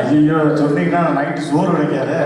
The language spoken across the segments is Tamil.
ஐயோ சொன்னீங்கன்னா நைட்டு சோறு கிடைக்காது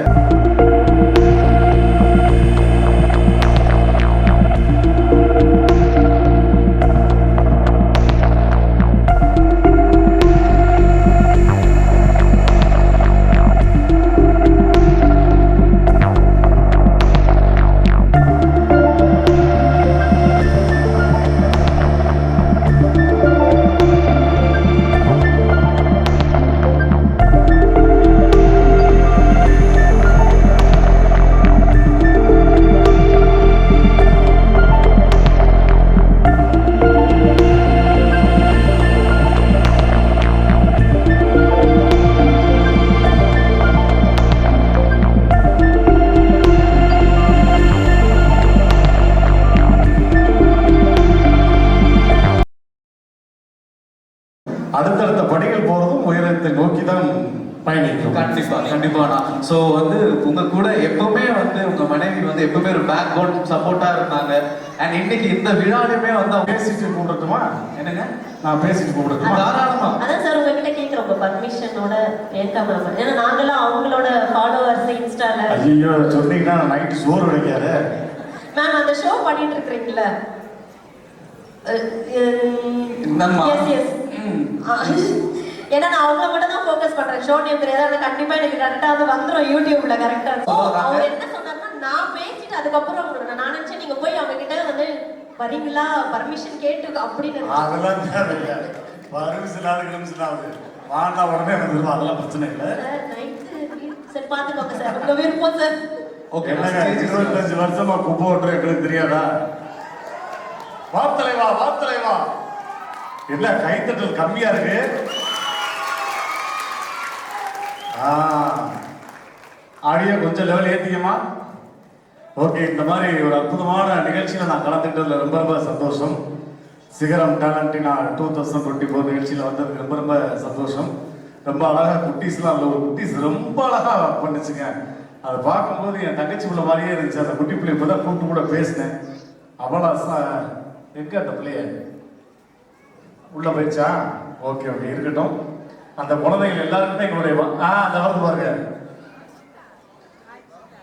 என்னங்க? நான் பேசிட்டு கூப்பிடட்டுமா? தாராளமா. அதான் சார் உங்ககிட்ட கேட்குறோம். உங்க பர்மிஷனோட ஏற்காம ஏன்னா நாங்களாம் அவங்களோட ஃபாலோவர்ஸ் இன்ஸ்டால ஐயோ சொன்னீங்கன்னா நைட்டு சோறு கிடைக்காது மேம் அந்த ஷோ பண்ணிட்டு? எஸ் எஸ் ம். ஏன்னா நான் அவங்கள மட்டும் தான் ஃபோக்கஸ் பண்றேன். ஷோ நேம் தெரியாது. கண்டிப்பா எனக்கு கரெக்டா அது வந்துரும் யூடியூப்ல கரெக்டா. அவர் என்ன சொன்னாருன்னா நான் பேசிட்டு அதுக்கப்புறம் நான் நினைச்சேன் நீங்க போய் அவங்க கிட்ட வந்து வரீங்களா? பர்மிஷன் கேட்டு அப்படின்னு. அதெல்லாம் தேவையில்லை பர்மிஷன் ஆகுது கிளம்பிஷன் ஆகுது வாண்டா உடனே வந்துருவோம் அதெல்லாம் பிரச்சனை இல்லை. சார் நைட்டு சார் உங்க விருப்பம் சார். ஓகே இருபத்தஞ்சு வருஷமா குப்பை ஓட்டுற எங்களுக்கு தெரியாதா? வார்த்தலைவா வார்த்தலைவா? என்ன கைத்தட்டல் கம்மியா இருக்கு? ஆடியோ கொஞ்சம் லெவல் ஏத்திக்கமா ஓகே இந்த மாதிரி ஒரு அற்புதமான நிகழ்ச்சியில் நான் கலந்துக்கிட்டதில் ரொம்ப ரொம்ப சந்தோஷம். சிகரம் டேலண்டினா டூ தௌசண்ட் டுவெண்ட்டி ஃபோர் நிகழ்ச்சியில் வந்ததுக்கு ரொம்ப ரொம்ப சந்தோஷம். ரொம்ப அழகாக குட்டீஸ்லாம் இல்லை ஒரு குட்டீஸ் ரொம்ப அழகா பண்ணுச்சுங்க. அதை பார்க்கும்போது என் தங்கச்சி பிள்ளை மாதிரியே இருந்துச்சு. அந்த குட்டி பிள்ளை இப்போ தான் கூப்பிட்டு கூட பேசினேன். அவ்வளோ எங்கே அந்த பிள்ளைய? உள்ள போயிடுச்சா? ஓகே ஓகே இருக்கட்டும். அந்த குழந்தைகள் எல்லாருக்குமே எங்களுடைய ஆ அந்த வருது பாருங்க.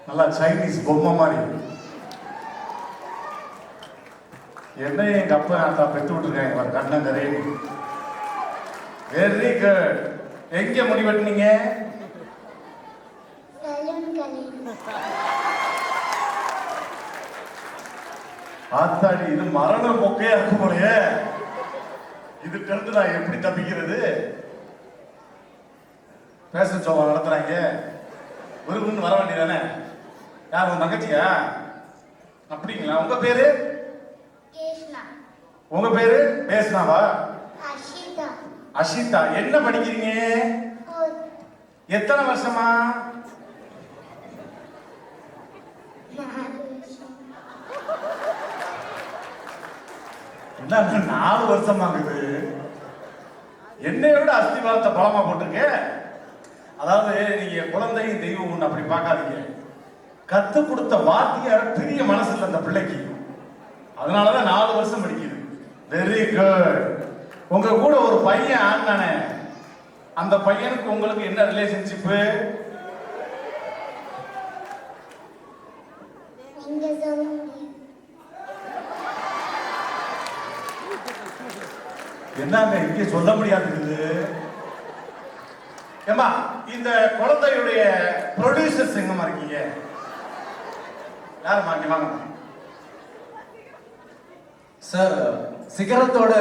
நல்லா சைனீஸ் பொம்மை மாதிரி. என்ன எங்க அப்பா அத்தா பெத்து விட்டுருக்காங்க பாரு கண்ணங்கரே வெரி குட் எங்க முடி வெட்டினீங்க? ஆத்தாடி இது மரண மொக்கையா இருக்கும் போலயே. இதுக்கு இருந்து நான் எப்படி தப்பிக்கிறது? பேச சோவா நடத்துறாங்க. விரும்புன்னு வர வேண்டியதானே யார் உங்க தங்கச்சியா? அப்படிங்களா? உங்க பேரு? உங்க பேரு? பேசுனாவா அஷிதா. என்ன படிக்கிறீங்க? எத்தனை வருஷமா? என்ன நாலு வருஷமாகுது என்னைய விட அஸ்திவாரத்தை பலமா போட்டிருக்க? அதாவது நீங்க குழந்தையும் தெய்வம் ஒண்ணு அப்படி பார்க்காதீங்க. கத்து கொடுத்த வாத்தியார் பெரிய மனசு இல்லை அந்த பிள்ளைக்கு. அதனாலதான் நாலு வருஷம் படிக்குது. வெரி குட் உங்க கூட ஒரு பையன் ஆண்டானே அந்த பையனுக்கு உங்களுக்கு என்ன ரிலேஷன்ஷிப்பு என்னங்க இங்க சொல்ல முடியாது ஏமா இந்த குழந்தையுடைய ப்ரொடியூசர்ஸ் எங்கம்மா இருக்கீங்க. யாரும்மா வாங்க வாங்க சார் சிகரத்தோட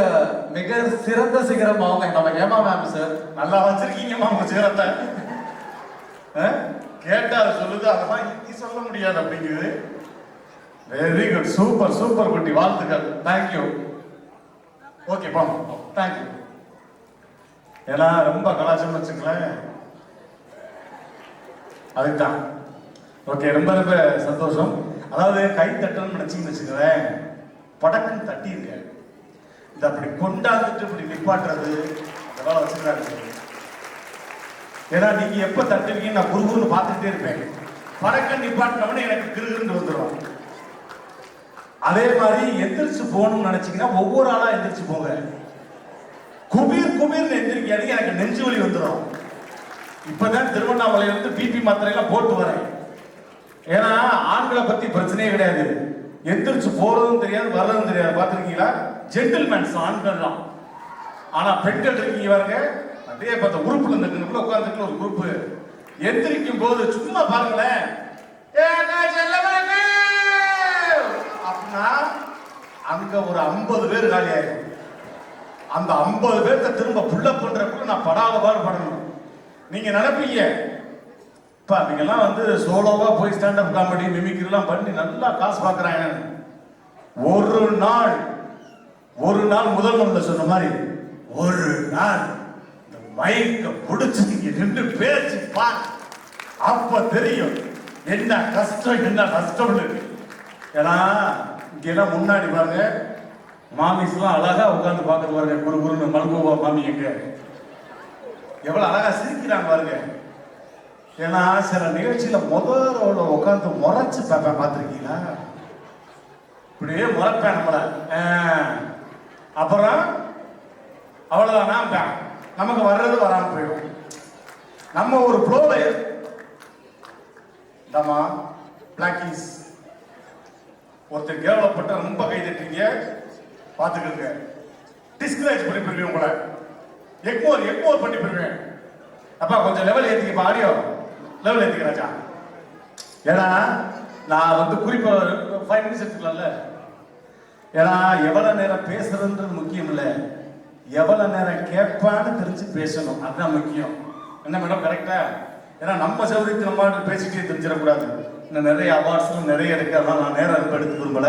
மிக சிறந்த சிகரம் அவங்க நம்ம ஏமா மேம் சார். நல்லா வச்சிருக்கீங்கம்மா உங்க சிகரத்தை. ஆ? கேட்டா அதை சொல்லுது அதெல்லாம் இன்னி சொல்ல முடியாது அப்படிங்குது. வெரி குட் சூப்பர் சூப்பர் குட்டி. வாழ்த்துக்கள். தேங்க்யூ ஓகே பா தேங்க்யூ ஏன்னா ரொம்ப கலாச்சாரம் வச்சுங்களேன் அதுதான் ஓகே ரொம்ப ரொம்ப சந்தோஷம். அதாவது கை தட்டணும்னு நினைச்சீங்கன்னு வச்சுக்கிறேன் படக்குன்னு தட்டிருங்க இந்த அப்படி கொண்டாந்துட்டு இப்படி நிப்பாட்டுறது அதெல்லாம் வச்சுக்கிறாங்க. ஏன்னா நீங்க எப்ப தட்டுவீங்கன்னு நான் குருகுருன்னு பார்த்துட்டே இருப்பேன். படக்க நிப்பாட்டினவனே எனக்கு கிருகிருந்து வந்துடும் அதே மாதிரி எந்திரிச்சு போகணும்னு நினைச்சீங்கன்னா ஒவ்வொரு ஆளா எந்திரிச்சு போங்க. குபீர் குபீர்னு எந்திரிக்காது எனக்கு நெஞ்சு வலி வந்துடும் இப்பதான் திருவண்ணாமலையில இருந்து பிபி மாத்திரையெல்லாம் போட்டு வரேன். ஏன்னா ஆண்களை பத்தி பிரச்சனையே கிடையாது. எந்திரிச்சு போறதும் தெரியாது வர்றதும் தெரியாது. பார்த்துருக்கீங்களா? ஜென்டில்மேன்ஸ் ஆண்கள்லாம் ஆனா பெண்கள் இருக்கீங்க பாருங்க அதே பார்த்த உறுப்புல இருந்துட்டு உட்கார்ந்துட்டு ஒரு குரூப் எந்திரிக்கும் போது சும்மா பாருங்களேன். அப்படின்னா அங்க ஒரு ஐம்பது பேர் காலி ஆயிடும் அந்த ஐம்பது பேர்த்த திரும்ப புல்லப் பண்றதுக்குள்ள நான் படாத பாடு படணும். நீங்க நினைப்பீங்க இப்ப நீங்கெல்லாம் வந்து சோலோவா போய் ஸ்டாண்டப் காமெடி மிமிக்ரிலாம் பண்ணி நல்லா காசு பார்க்குறாங்க ஒரு நாள் ஒரு நாள் முதல் முதல்ல சொன்ன மாதிரி ஒரு நாள் இந்த மைக்க பிடிச்சு நீங்க நின்று பேச்சு பார் அப்ப தெரியும் என்ன கஷ்டம் என்ன கஷ்டம் இருக்கு. ஏன்னா இங்க எல்லாம் முன்னாடி பாருங்க மாமிஸ்லாம் அழகா உட்காந்து பார்க்குறது பாருங்க குரு குருன்னு மல்கோவா மாமி எங்க. எவ்வளவு அழகா சிரிக்கிறாங்க பாருங்க. ஏன்னா சில நிகழ்ச்சியில முதல்ல உட்காந்து முறைச்சு பார்ப்பேன் பார்த்துருக்கீங்களா? இப்படியே முறைப்பேன் நம்மள. அப்புறம் அவ்வளவுதான் நான் நமக்கு வர்றது வராம போயிடும். நம்ம ஒரு ஃப்ளோல தமா பிளாக்கிஸ் ஒருத்தர் கேவலப்பட்ட ரொம்ப கை தட்டுறீங்க. பார்த்துக்கிடுங்க டிஸ்கரேஜ் பண்ணி போயிருவேன் உங்களை. எக்மோர் எக்மோர் பண்ணி போயிருவேன் அப்பா கொஞ்சம் லெவல் ஏத்திக்கப்பா ஆடியோ லெவல் ஏத்திக்க ராஜா. ஏன்னா நான் வந்து குறிப்பா ஃபைவ் மினிட்ஸ் எடுத்துக்கலாம்ல? ஏன்னா எவ்வளவு நேரம் பேசுறதுன்றது முக்கியம் இல்ல எவ்வளவு நேரம் கேட்பான்னு தெரிஞ்சு பேசணும். அதுதான் முக்கியம். என்ன மேடம் கரெக்டா ஏன்னா நம்ம சௌரியத்தை நம்ம பேசிக்கிட்டே தெரிஞ்சிடக்கூடாது. இன்னும் நிறைய அவார்ட்ஸ்லாம் நிறைய இருக்கு. அதெல்லாம் நான் நேரம் அதுக்கு எடுத்து விரும்பல.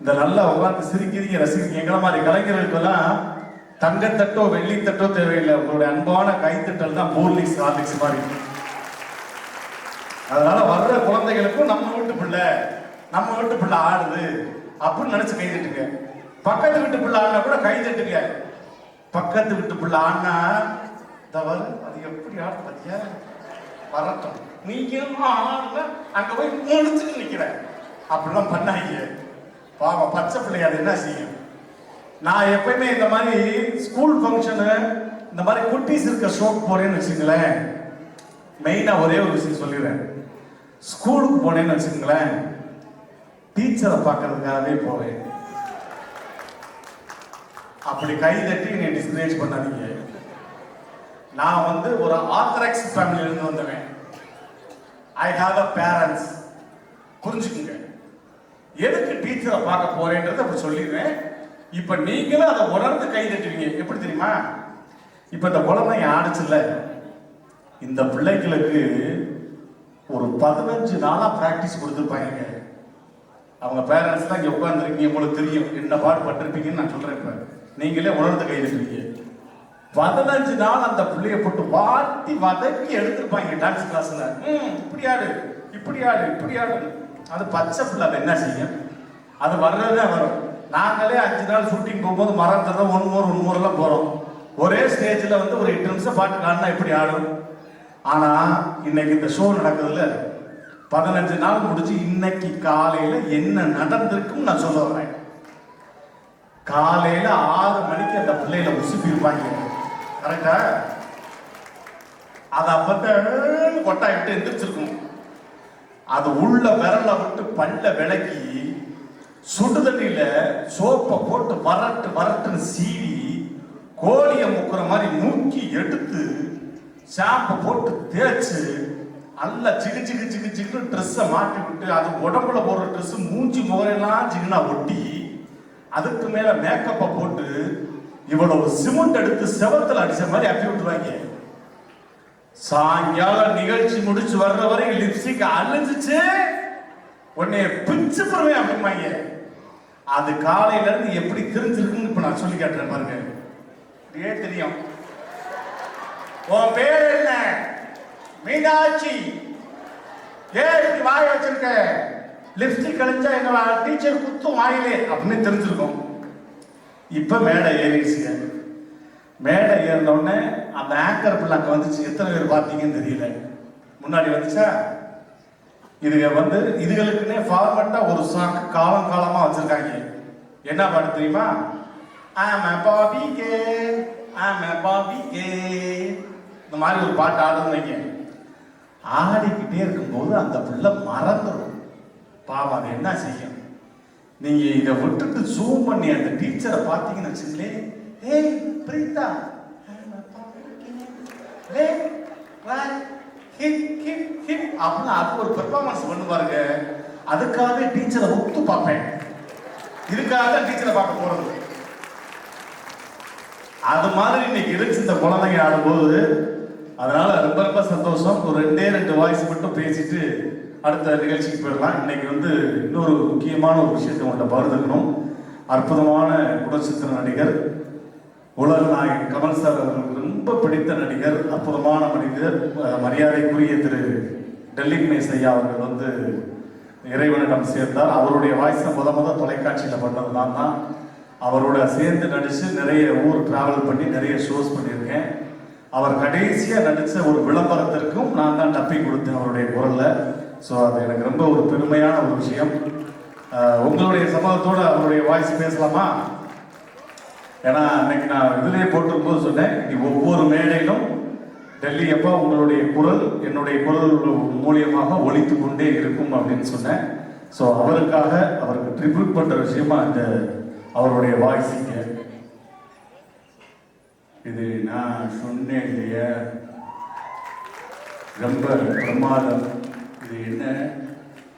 இந்த நல்லா உட்காந்து சிரிக்கிறீங்க ரசிக்கிறீங்க எங்களை மாதிரி கலைஞர்களுக்கெல்லாம் தங்கத்தட்டோ வெள்ளித்தட்டோ தேவையில்லை. உங்களுடைய அன்பான கைத்தட்டல் தான் போர்லிக்ஸ் ஹார்லிக்ஸ் மாதிரி. அதனால வர்ற குழந்தைகளுக்கும் நம்ம வீட்டு பிள்ளை நம்ம வீட்டு பிள்ளை ஆடுது அப்படின்னு நினைச்சு கை தட்டுங்க. பக்கத்து வீட்டு பிள்ளை ஆடினா கூட கை தட்டுங்க. பக்கத்து வீட்டு பிள்ளை ஆடினா தவறு அது எப்படி ஆடும் பாத்தியா? வரட்டும் நீங்க ஆடுனா அங்க போய் முடிச்சுட்டு நிக்கிற. அப்படிலாம் பண்ணாங்க பாவம் பச்சை பிள்ளை அது என்ன செய்யும்? நான் எப்பயுமே இந்த மாதிரி ஸ்கூல் ஃபங்க்ஷனு இந்த மாதிரி குட்டீஸ் இருக்க ஷோக்கு போறேன்னு வச்சுங்களேன் மெயினா ஒரே ஒரு விஷயம் சொல்லிடுறேன். ஸ்கூலுக்கு போனேன்னு வச்சுக்கோங்களேன். டீச்சரை பார்க்கறதுக்காகவே போவேன். அப்படி கை தட்டி என்னை டிஸ்கரேஜ் பண்ணாதீங்க. நான் வந்து ஒரு ஆர்த்தடாக்ஸ் ஃபேமிலில இருந்து வந்தவன். ஐ ஹாவ் அ பேரண்ட்ஸ் புரிஞ்சுக்குங்க. எதுக்கு டீச்சரை பார்க்க போறேன்றதை அப்படி சொல்லிடுவேன் இப்ப நீங்களும் அதை உணர்ந்து கை தட்டுவீங்க. எப்படி தெரியுமா? இப்ப இந்த குழந்தை ஆடிச்சுல்ல. இந்த பிள்ளைங்களுக்கு ஒரு பதினஞ்சு நாளா பிராக்டிஸ் கொடுத்துருப்பாங்க அவங்க பேரண்ட்ஸ் தான் இங்க உட்காந்துருக்கீங்க உங்களுக்கு தெரியும். என்ன பாடு பட்டிருப்பீங்கன்னு நான் சொல்றேன் இப்ப. நீங்களே உணர்ந்து கை தட்டுவீங்க பதினஞ்சு நாள் அந்த பிள்ளைய போட்டு வாட்டி வதக்கி எடுத்திருப்பாங்க டான்ஸ் கிளாஸ்ல ம் இப்படி ஆடு இப்படி ஆடு இப்படி ஆடு. அது பச்சை பிள்ளை அதை என்ன செய்யும்? அது வர்றதே வரும். நாங்களே அஞ்சு நாள் ஷூட்டிங் போகும்போது மரத்தை தான் ஒன் மோர் ஒன் மோர்லாம் போகிறோம் ஒரே ஸ்டேஜில் வந்து ஒரு எட்டு நிமிஷம் பாட்டு காட்டினா எப்படி ஆடும். ஆனா இன்னைக்கு இந்த ஷோ நடக்குதுல்ல பதினஞ்சு நாள் முடிச்சு இன்னைக்கு காலையில என்ன நடந்திருக்கும் நான் சொல்ல வரேன். காலையில ஆறு மணிக்கு அந்த பிள்ளையில உசுப்பி இருப்பாங்க. கரெக்டா அதை அப்பத்தான் கொட்டாய் விட்டு எந்திரிச்சிருக்கும் அது உள்ள விரல விட்டு பல்ல விளக்கி சுடு தண்ணியில சோப்பை போட்டு வரட்டு வரட்டுன்னு சீவி கோழியை முக்குற மாதிரி மூக்கி எடுத்து ஷாம்பு போட்டு தேய்ச்சி நல்லா சிகு சிகு சிகு சிகுன்னு ட்ரெஸ்ஸை மாட்டி விட்டு அது உடம்புல போடுற ட்ரெஸ் மூஞ்சி முகரெல்லாம் சிகுனா ஒட்டி அதுக்கு மேல மேக்கப்பை போட்டு இவ்வளவு சிமெண்ட் எடுத்து செவத்தில் அடிச்ச மாதிரி அப்பி விட்டுருவாங்க. சாயங்காலம் நிகழ்ச்சி முடிச்சு வர்ற வரைக்கும் லிப்ஸ்டிக் அழிஞ்சிச்சு. உன்னைய பிச்சு போடுவேன் அப்படிம்பாங்க. அது காலையில இருந்து எப்படி தெரிஞ்சிருக்குன்னு இப்ப நான் சொல்லி காட்டுறேன் பாருங்க. தெரியும். உன் பேர் என்ன? மீனாட்சி. ஏன் இப்படி வாய வச்சிருக்க? லிப்ஸ்டிக் கழிச்சா எங்க டீச்சர் குத்தும் வாயிலே அப்படின்னு தெரிஞ்சிருக்கோம். இப்ப மேடை ஏறிடுச்சுங்க. மேடை ஏறின உடனே அந்த ஆங்கர் பிள்ளை அங்க வந்துச்சு. எத்தனை பேர் பார்த்தீங்கன்னு தெரியல. முன்னாடி வந்துச்சா? இதுக வந்து இதுகளுக்குன்னே ஃபார்மட்டா ஒரு சாக்கு காலம் காலமா வச்சிருக்காங்க. என்ன பாட்டு தெரியுமா? ஆம பாபி கே ஆம பாபி கே இந்த மாதிரி ஒரு பாட்டு ஆடுன்னு ஆடிக்கிட்டே இருக்கும்போது அந்த பிள்ளை மறந்துடும் பாவம் அது என்ன செய்யும்? நீங்க இதை விட்டுட்டு ஜூம் பண்ணி அந்த டீச்சரை பார்த்தீங்கன்னு வச்சுங்களேன் ஏய் பிரீதா அப்படின்னு அது ஒரு பெர்ஃபார்மன்ஸ் பண்ணு பாருங்க. அதுக்காக டீச்சரை ஒத்து பார்ப்பேன். இதுக்காக தான் டீச்சரை பார்க்க போறது. அது மாதிரி இன்னைக்கு இருந்துச்சு இந்த குழந்தைங்க ஆடும்போது அதனால ரொம்ப ரொம்ப சந்தோஷம். ஒரு ரெண்டே ரெண்டு வாய்ஸ் மட்டும் பேசிட்டு அடுத்த நிகழ்ச்சிக்கு போயிடலாம். இன்னைக்கு வந்து இன்னொரு முக்கியமான ஒரு விஷயத்தை உங்கள்கிட்ட பகிர்ந்துக்கணும். அற்புதமான குணச்சித்திர நடிகர் உலக நாயகன் கமல் சார் அவர்களுக்கு ரொம்ப பிடித்த நடிகர் அற்புதமான மனிதர். மரியாதைக்குரிய திரு டெல்லி கணேஷ் ஐயா அவர்கள் வந்து இறைவனிடம் சேர்ந்தார். அவருடைய வாய்ஸை முத முத தொலைக்காட்சியில் பண்ணது தான் தான். அவரோட சேர்ந்து நடித்து நிறைய ஊர் ட்ராவல் பண்ணி நிறைய ஷோஸ் பண்ணியிருக்கேன். அவர் கடைசியாக நடித்த ஒரு விளம்பரத்திற்கும் நான் தான் டப்பி கொடுத்தேன் அவருடைய குரலில். ஸோ அது எனக்கு ரொம்ப ஒரு பெருமையான ஒரு விஷயம். உங்களுடைய சம்மதத்தோடு அவருடைய வாய்ஸ் பேசலாமா? ஏன்னா இன்னைக்கு நான் இதுலயே போட்டிருக்கும்போது சொன்னேன் நீ ஒவ்வொரு மேடையிலும் டெல்லி எப்போ உங்களுடைய குரல் என்னுடைய குரல் மூலியமாக ஒழித்து கொண்டே இருக்கும் அப்படின்னு சொன்னேன். ஸோ அவருக்காக அவருக்கு ட்ரிபியூட் பண்ணுற விஷயமா இந்த அவருடைய வாய்ஸிங்க இது நான் சொன்னேன் இல்லையா? ரொம்ப பிரமாதம். இது என்ன?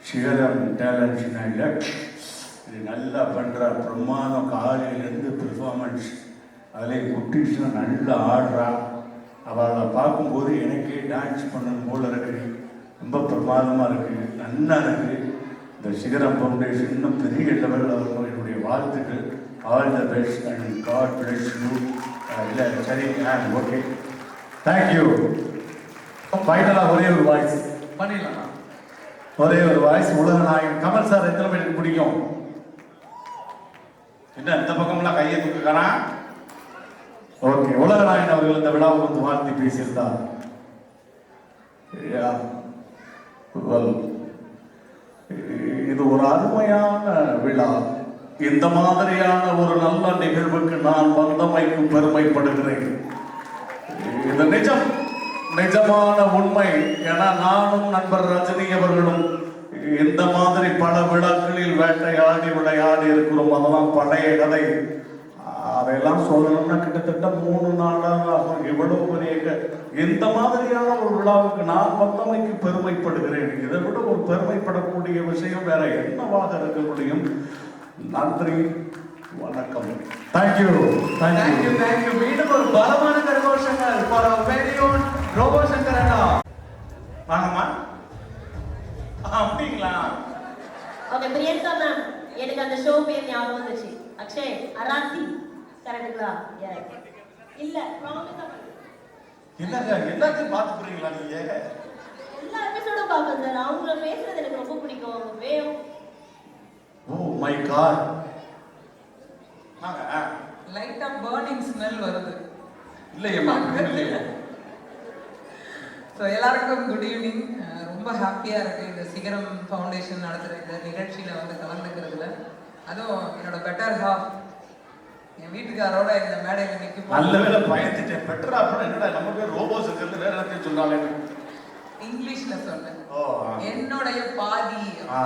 சிகரம் டேலண்ட்னா இல்லை? இது நல்லா பண்ணுறா பிரமாதம். காலையிலேருந்து பெர்ஃபார்மன்ஸ் அதில் குட்டீஸ்லாம் நல்லா ஆடுறா. அவளை பார்க்கும்போது எனக்கே டான்ஸ் பண்ணணும் போல இருக்கு. ரொம்ப பிரமாதமாக இருக்கு. நல்லா இருக்கு. இந்த சிகரம் ஃபவுண்டேஷன் இன்னும் பெரிய லெவலில் வரணும் என்னுடைய வாழ்த்துக்கள். All the best and god bless you இல்லை சரி ஆ ஓகே தேங்க்யூ ஃபைனலாக ஒரே ஒரு வாய்ஸ் பண்ணிடலாம் ஒரே ஒரு வாய்ஸ் உலக நாயகன் கமல் சார் எத்தனை பேருக்கு பிடிக்கும்? என்ன இந்த பக்கம்லாம் கையை தூக்குறானா ஓகே உலக நாயகன் அவர்கள் இந்த விழாவுக்கு வந்து வாழ்த்தி பேசியிருந்தார். இது ஒரு அருமையான விழா. இந்த மாதிரியான ஒரு நல்ல நிகழ்வுக்கு நான் வந்தமைக்கு பெருமைப்படுகிறேன். இது நிஜம். நிஜமான உண்மை. ஏன்னா நானும் நண்பர் ரஜினி அவர்களும் இந்த மாதிரி பல விழாக்களில் வேட்டையாடி விளையாடி இருக்கிறோம். அதெல்லாம் பழைய கதை. அதையெல்லாம் சொல்லணும்னா கிட்டத்தட்ட மூணு நாளாக ஆகும். இவ்வளவு பெரிய க- இந்த மாதிரியான ஒரு விழாவுக்கு நான் வந்தமைக்கு பெருமைப்படுகிறேன். இதை விட ஒரு பெருமைப்படக்கூடிய விஷயம் வேற என்னவாக இருக்க முடியும்? நன்றி வணக்கம். தேங்க்யூ தேங்க்யூ தேங்க்யூ மீண்டும் ஒரு பலமான கரகோஷங்கள். For our very own robo Shankar அண்ணா. வாங்கம்மா. அப்படிங்களா? ஓகே பிரியங்கா மேம் எனக்கு அந்த ஷோ பேர் ஞாபகம் வந்துச்சு. அக்ஷய் அராத்தி. கரெக்டுங்களா? இல்ல என்னங்க எல்லாத்தையும் பார்த்து போறீங்களா நீங்க? எல்லா எபிசோடும் பார்ப்பேன் சார் அவங்கள பேசுறது எனக்கு ரொம்ப பிடிக்கும். அவங்க வே ஓ மை காட் வாங்க. லைட்டா பர்னிங் ஸ்மெல் வருது. இல்லையேம்மா இல்லையே ஸோ எல்லாருக்கும் குட் ஈவினிங் ரொம்ப ஹாப்பியா இருக்கு. இந்த சிகரம் ஃபவுண்டேஷன் நடத்துற இந்த நிகழ்ச்சியில வந்து கலந்துக்கிறதுல. அதுவும் என்னோட பெட்டர் ஹாஃப் என் வீட்டுக்காரோட இந்த மேடையில நிற்கும் நல்ல வேலை பயந்துட்டேன். பெட்டரா அப்புறம் என்னடா நம்ம பேர் ரோபோஸ் இருக்கிறது வேற எல்லாத்தையும் சொன்னாலே இங்கிலீஷ்ல சொன்னேன். என்னுடைய பாதி. ஆ.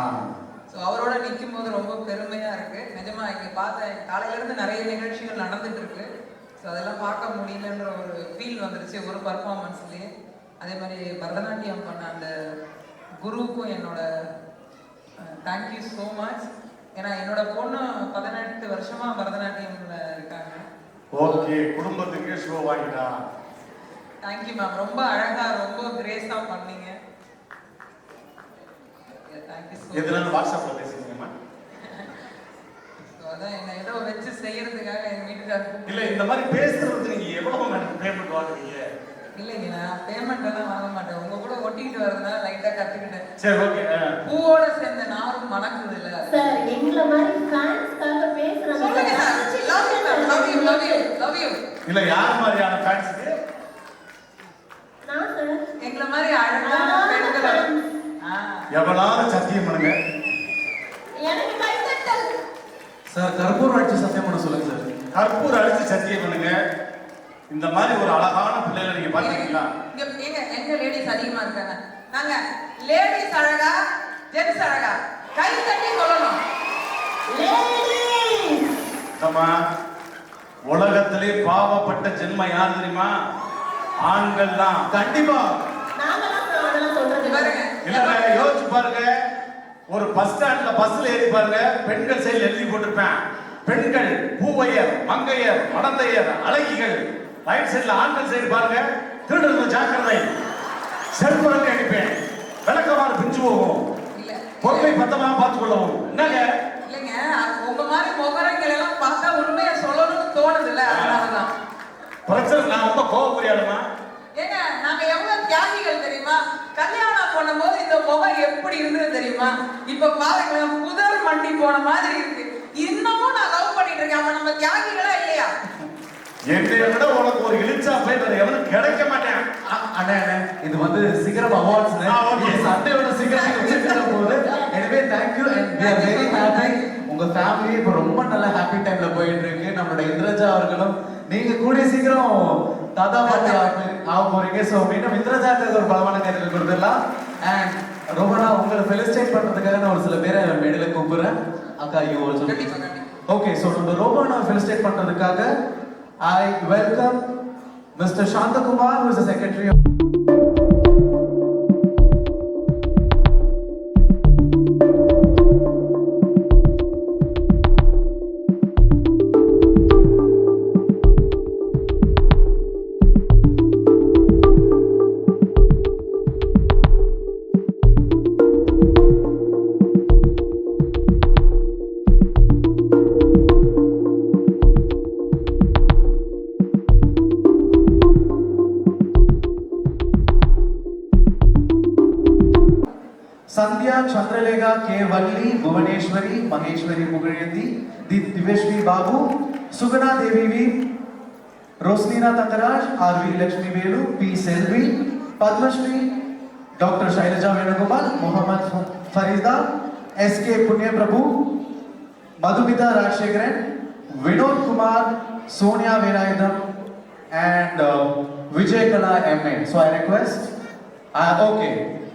ஸோ அவரோட நிற்கும் போது ரொம்ப பெருமையா இருக்கு. நிஜமா இங்க பார்த்தேன் காலையில இருந்து நிறைய நிகழ்ச்சிகள் நடந்துட்டு இருக்கு. ஸோ அதெல்லாம் பார்க்க முடியலன்ற ஒரு ஃபீல் வந்துருச்சு ஒரு பர்ஃபார்மன்ஸ்லயே அதே மாதிரி பரதநாட்டியம் பண்ண அந்த குருவுக்கும் என்னோட தேங்க்யூ ஸோ மச் ஏன்னா என்னோட பொண்ணு பதினெட்டு வருஷமா பரதநாட்டியம்ல இருக்காங்க. ஓகே குடும்பத்துக்கே ஷோ வாங்கிட்டா தேங்க்யூ மேம் ரொம்ப அழகா ரொம்ப கிரேஸா பண்ணீங்க. எதுனாலும் வச்சு செய்யறதுக்காக எங்க வீட்டுக்காரர் இல்ல இந்த மாதிரி பேசுறதுக்கு நீங்க எவ்வளவு பேமெண்ட் வாங்குறீங்க? இல்லைங்க நான் பேமெண்ட் எல்லாம் வாங்க மாட்டேன். உங்க கூட ஒட்டிக்கிட்டு வரதுனால லைட்டா கத்துக்கிட்டேன் சரி ஓகே பூவோட சேர்ந்த நாரும் மணக்குது இல்ல? சார் எங்களை மாதிரி ஃபேன்ஸ்க்காக பேசுறாங்க சொல்லுங்க sir. Love you ma'am love you love you love you இல்ல யார் மாதிரியான ஃபேன்ஸுக்கு நான் சார் எங்களை மாதிரி அழகான அழகான பெண்கள் fans. ஆ எவ்வளவு சத்தியம் பண்ணுங்க? சார் கற்பூரம் அடிச்சு சத்தியம் பண்ண சொல்லுங்க சார். கற்பூர் அடிச்சு சத்தியம் பண்ணுங்க. இந்த மாதிரி ஒரு அழகான பிள்ளைகளை நீங்க பாத்தீங்களா இங்க எங்க எங்க லேடிஸ் அதிகமா இருக்காங்க? நாங்க லேடிஸ் அழகா ஜென்ஸ் அழகா கை தட்டி சொல்லணும்! அம்மா உலகத்திலே பாவப்பட்ட ஜென்மம் யார் தெரியுமா? ஆண்கள் தான் கண்டிப்பா அதெல்லாம் சொல்றது. பாருங்க. இல்ல யோசிச்சு பாருங்க. ஒரு பஸ் ஸ்டாண்ட்ல பஸ்ல ஏறி பாருங்க. பெண்கள் சைடுல எழுதி போட்டிருப்பேன். பெண்கள் பூவையர் மங்கையர் மடந்தையர் அழகிகள். ரைட் சைடுல ஆண்கள் சைடு பாருங்க. திருடுறது ஜாக்கிரதை. செருப்புறங்க அடிப்பேன் விளக்கமாறு பிஞ்சு போகும். இல்ல. பொருளை பத்தமா பார்த்து கொள்ளவும் என்னங்க? இல்லைங்க உங்க மாதிரி முகரங்கள் எல்லாம் பார்த்தா உண்மையை சொல்லணும்னு தோணுது இல்ல அதனாலதான். பிரச்சனை நான் ரொம்ப கோவப்படியாளுமா? ஏங்க நாங்க எவ்வளவு தியாகிகள் தெரியுமா? கல்யாணம் பண்ணும்போது இந்த முகம் எப்படி இருந்தது தெரியுமா? இப்ப பாருங்களேன் புதர் மண்டி போன மாதிரி இருக்கு. இன்னமும் நான் லவ் பண்ணிட்டு இருக்கேன். அப்ப நம்ம தியாகிகளா இல்லையா? என்னை விட உனக்கு ஒரு இழிச்சா போய் வேற எவனும் கிடைக்க மாட்டேன். அண்ணே இது வந்து சிகரம் அவார்ட்ஸ். சண்டையோட சிகரம் வச்சிருக்கிற போது. எனவே thank you and we are very happy உங்க ஃபேமிலி இப்போ ரொம்ப நல்ல ஹாப்பி டைம்ல போயிட்டு இருக்கு. நம்மளோட இந்திரஜா அவர்களும் நீங்க கூடிய சீக்கிரம் தாத்தா பாட்டி ஆக போறீங்க. ஸோ மீண்டும் இந்திரஜாக்கு ஒரு பலமான கைதில் கொடுத்துடலாம். அண்ட் ரொம்ப நான் உங்களை ஃபெலிசிட்டேட் பண்றதுக்காக நான் ஒரு சில பேரை மேடையில கூப்பிடுறேன். அக்கா யூ ஆல்சோ ஓகே ஸோ நம்ம ரோபோனா ஃபெலிசிட்டேட் பண்றதுக்காக I welcome mister Santhakumar who is the Sandhya Chandralekha K Valli Bhuvaneshwari Maheshwari मुगळेंदी दी दिवेश्वी Babu Sugana Devi V रोसनीना Thangaraj R V Lakshmi Velu P Selvi Padmashri doctor Shailaja Venugopal Mohammed Farida S K Punya Prabhu Madhumita Rajasekharan Vinod Kumar Sonia वेलायुधम and uh, Vijay Kala MA. So I request, uh, okay,